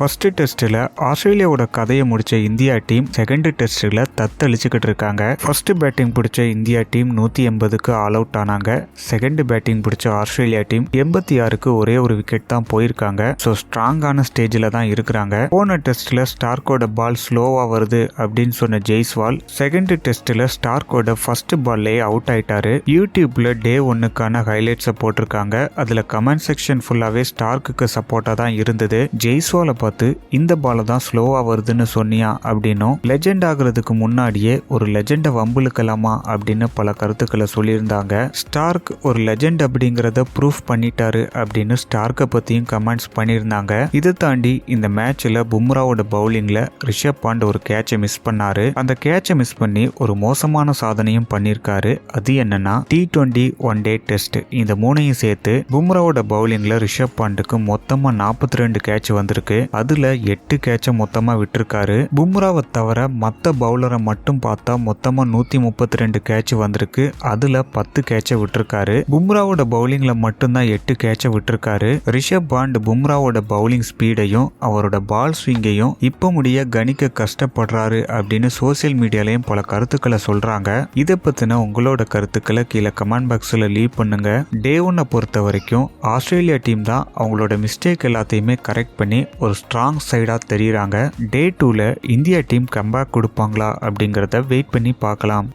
First டெஸ்ட்டில் ஆஸ்திரேலியாவோட கதையை முடிச்ச இந்தியா டீம் செகண்ட் டெஸ்ட்டில் தத்தளிச்சுக்கிட்டு இருக்காங்க. ஃபஸ்ட்டு பேட்டிங் பிடிச்ச இந்தியா டீம் நூற்றி எண்பதுக்கு ஆல் அவுட் ஆனாங்க. செகண்ட் பேட்டிங் பிடிச்ச ஆஸ்திரேலியா டீம் எண்பத்தி ஆறுக்கு ஒரே ஒரு விக்கெட் தான் போயிருக்காங்க. ஸோ ஸ்ட்ராங்கான ஸ்டேஜில் தான் இருக்கிறாங்க. போன டெஸ்ட்டில் ஸ்டார்க்கோட பால் ஸ்லோவாக வருது அப்படின்னு சொன்ன ஜெய்ஸ்வால் செகண்ட் டெஸ்ட்டில் ஸ்டார்க்கோட ஃபர்ஸ்ட் பால்லே அவுட் ஆயிட்டாரு. யூடியூப்பில் டே ஒன்னுக்கான ஹைலைட்ஸை போட்டிருக்காங்க. அதில் கமெண்ட் செக்ஷன் ஃபுல்லாகவே ஸ்டார்க்குக்கு சப்போர்ட்டாக தான் இருந்தது. ஜெய்ஸ்வாலை பார்த்து இந்த பாலை தான் ஸ்லோவாக வருதுன்னு சொன்னியா? அப்படின்னும். லெஜெண்ட் ஆகுறதுக்கு முன்னாடியே ஒரு லெஜெண்டை வம்புழுக்கலாமா? அப்படின்னு பல கருத்துக்களை சொல்லியிருந்தாங்க. ஸ்டார்க் ஒரு லெஜெண்ட் அப்படிங்கிறத ப்ரூஃப் பண்ணிட்டாரு அப்படின்னு ஸ்டார்க்கை பற்றியும் கமெண்ட்ஸ் பண்ணியிருந்தாங்க. இதை தாண்டி இந்த மேட்ச்சில் பும்ராவோட பவுலிங்கில் ரிஷப் பாண்ட் ஒரு கேட்சை மிஸ் பண்ணாரு. அந்த கேட்சை மிஸ் பண்ணி ஒரு மோசமான சாதனையும் பண்ணியிருக்காரு. அது என்னன்னா T twenty one day test இந்த மூணையும் சேர்த்து பும்ராவோட பவுலிங்கில் ரிஷப் பாண்டுக்கு மொத்தமாக நாற்பத்தி ரெண்டு கேட்ச் வந்திருக்கு. அதில் எட்டு கேட்சை மொத்தமாக விட்டிருக்காரு. பும்ராவை தவிர மற்ற பவுலரை மட்டும் பார்த்தா மொத்தமாக நூற்றி முப்பத்தி ரெண்டு கேட்ச் வந்திருக்கு. அதில் பத்து கேட்சை விட்டிருக்காரு. பும்ராவோட பவுலிங்கில் மட்டும்தான் எட்டு கேட்சை விட்டுருக்காரு. ரிஷப் பாண்ட் பும்ராவோட பவுலிங் ஸ்பீடையும் அவரோட பால் ஸ்விங்கையும் இப்போ முடிய கணிக்க கஷ்டப்படுறாரு அப்படின்னு சோசியல் மீடியாலையும் பல கருத்துக்களை சொல்றாங்க. இதை பத்தின உங்களோட கருத்துக்களை கீழே கமெண்ட் பாக்ஸில் லீவ் பண்ணுங்க. டே ஒன்னை பொறுத்த வரைக்கும் ஆஸ்திரேலியா டீம் தான் அவங்களோட மிஸ்டேக் எல்லாத்தையுமே கரெக்ட் பண்ணி ஒரு ஸ்ட்ராங் சைடாக தெரிகிறாங்க டே டூவில் இந்தியா டீம் கம்பேக் கொடுப்பாங்களா அப்படிங்கிறத வெயிட் பண்ணி பார்க்கலாம்.